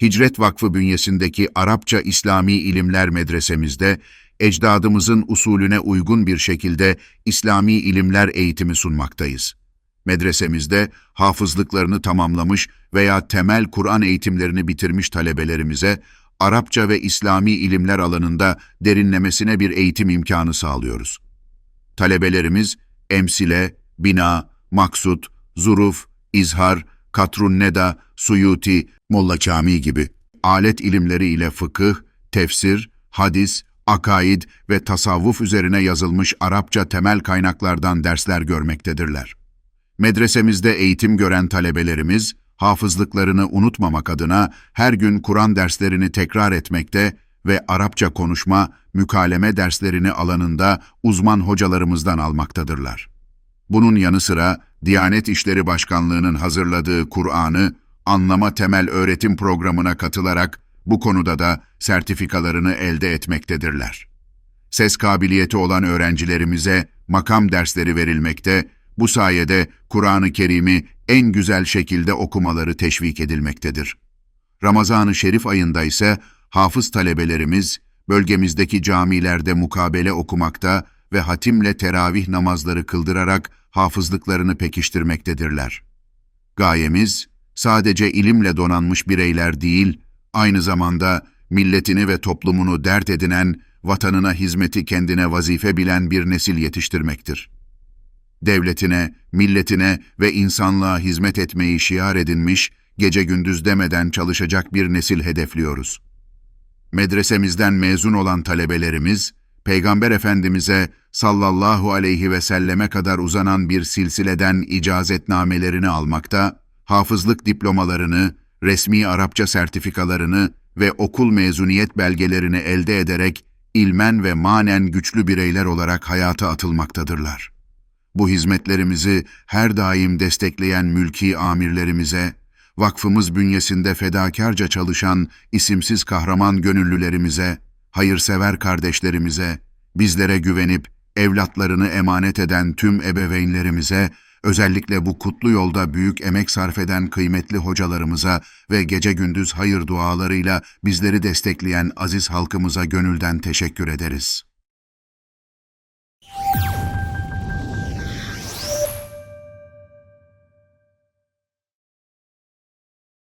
Hicret Vakfı bünyesindeki Arapça İslami İlimler Medresemizde, ecdadımızın usulüne uygun bir şekilde İslami ilimler eğitimi sunmaktayız. Medresemizde hafızlıklarını tamamlamış veya temel Kur'an eğitimlerini bitirmiş talebelerimize Arapça ve İslami ilimler alanında derinlemesine bir eğitim imkanı sağlıyoruz. Talebelerimiz emsile, bina, maksut, zuruf, izhar, katrunneda, suyuti, molla Kami gibi alet ilimleri ile fıkıh, tefsir, hadis, akaid ve tasavvuf üzerine yazılmış Arapça temel kaynaklardan dersler görmektedirler. Medresemizde eğitim gören talebelerimiz, hafızlıklarını unutmamak adına her gün Kur'an derslerini tekrar etmekte ve Arapça konuşma, mükaleme derslerini alanında uzman hocalarımızdan almaktadırlar. Bunun yanı sıra Diyanet İşleri Başkanlığı'nın hazırladığı Kur'an'ı anlama temel öğretim programına katılarak bu konuda da sertifikalarını elde etmektedirler. Ses kabiliyeti olan öğrencilerimize makam dersleri verilmekte, bu sayede Kur'an-ı Kerim'i en güzel şekilde okumaları teşvik edilmektedir. Ramazan-ı Şerif ayında ise hafız talebelerimiz bölgemizdeki camilerde mukabele okumakta ve hatimle teravih namazları kıldırarak hafızlıklarını pekiştirmektedirler. Gayemiz sadece ilimle donanmış bireyler değil, aynı zamanda milletini ve toplumunu dert edinen, vatanına hizmeti kendine vazife bilen bir nesil yetiştirmektir. Devletine, milletine ve insanlığa hizmet etmeyi şiar edinmiş, gece gündüz demeden çalışacak bir nesil hedefliyoruz. Medresemizden mezun olan talebelerimiz, Peygamber Efendimiz'e sallallahu aleyhi ve selleme kadar uzanan bir silsileden icazetnamelerini almakta, hafızlık diplomalarını, resmi Arapça sertifikalarını ve okul mezuniyet belgelerini elde ederek ilmen ve manen güçlü bireyler olarak hayata atılmaktadırlar. Bu hizmetlerimizi her daim destekleyen mülki amirlerimize, vakfımız bünyesinde fedakarca çalışan isimsiz kahraman gönüllülerimize, hayırsever kardeşlerimize, bizlere güvenip evlatlarını emanet eden tüm ebeveynlerimize, özellikle bu kutlu yolda büyük emek sarf eden kıymetli hocalarımıza ve gece gündüz hayır dualarıyla bizleri destekleyen aziz halkımıza gönülden teşekkür ederiz.